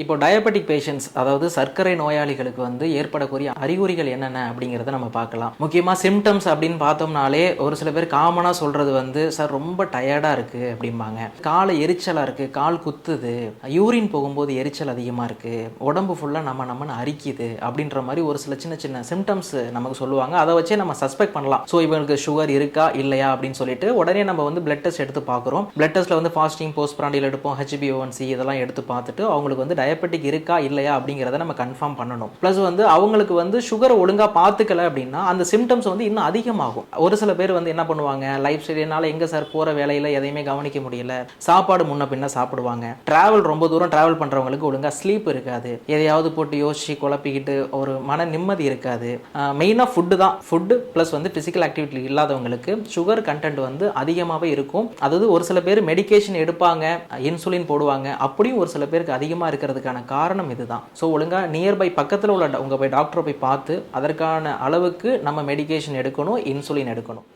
இப்போ diabetic patients அதாவது சர்க்கரை நோயாளிகளுக்கு வந்து ஏற்படக்கூடிய அறிகுறிகள் என்னென்ன அப்படிங்கிறத நம்ம பார்க்கலாம். முக்கியமாக சிம்டம்ஸ் அப்படின்னு பார்த்தோம்னாலே ஒரு சில பேர் காமனாக சொல்கிறது வந்து சார் ரொம்ப டயர்டாக இருக்குது அப்படிம்பாங்க. காலை எரிச்சலாக இருக்குது கால் குத்துது யூரின் போகும்போது எரிச்சல் அதிகமாக இருக்குது உடம்பு ஃபுல்லாக நம்ம நம்மன்னு அரிக்குது அப்படின்ற மாதிரி ஒரு சில சின்ன சின்ன சிம்டம்ஸ் நமக்கு சொல்லுவாங்க. அதை வச்சே நம்ம சஸ்பெக்ட் பண்ணலாம். ஸோ இவங்களுக்கு சுகர் இருக்கா இல்லையா? அப்படின்னு சொல்லிட்டு உடனே நம்ம வந்து பிளட் டெஸ்ட் எடுத்து பார்க்குறோம். பிளட் டெஸ்ட்டில் வந்து ஃபாஸ்டிங் போஸ்ட் பிராண்டியில் எடுப்போம் ஹெச்பிஓன்சி இதெல்லாம் எடுத்து பார்த்துட்டு அவங்களுக்கு வந்து டயபெட்டிக் இருக்கா இல்லையா அப்படிங்கிறத நம்ம கன்ஃபார்ம் பண்ணணும். ப்ளஸ் வந்து அவங்களுக்கு வந்து சுகரை ஒழுங்காக பார்த்துக்கல அப்படின்னா அந்த சிம்டம்ஸ் வந்து இன்னும் அதிகமாகும். ஒரு சில பேர் வந்து என்ன பண்ணுவாங்க லைஃப் ஸ்டைல் என்னால் எங்கே சார் போகிற வேலையில் எதையுமே கவனிக்க முடியல. சாப்பாடு முன்ன பின்ன சாப்பிடுவாங்க. ட்ராவல் ரொம்ப தூரம் ட்ராவல் பண்ணுறவங்களுக்கு ஒழுங்காக ஸ்லீப் இருக்காது. எதையாவது போட்டு யோசிச்சு குழப்பிக்கிட்டு ஒரு மன நிம்மதி இருக்காது. மெயினாக ஃபுட்டு தான். ஃபுட்டு ப்ளஸ் வந்து ஃபிசிக்கல் ஆக்டிவிட்டி இல்லாதவங்களுக்கு சுகர் கண்டென்ட் வந்து அதிகமாகவே இருக்கும். அதாவது ஒரு சில பேர் மெடிகேஷன் எடுப்பாங்க இன்சுலின் போடுவாங்க. அப்படியும் ஒரு சில பேருக்கு அதிகமாக இருக்கிறதுக்கான காரணம் இதுதான். ஸோ ஒழுங்காக நியர்பை பக்கத்தில் உள்ள உங்கள் போய் டாக்டரை போய் பார்த்து அதற்கான அளவுக்கு நம்ம மெடிகேஷன் எடுக்கணும் இன்சுலின் எடுக்கணும்.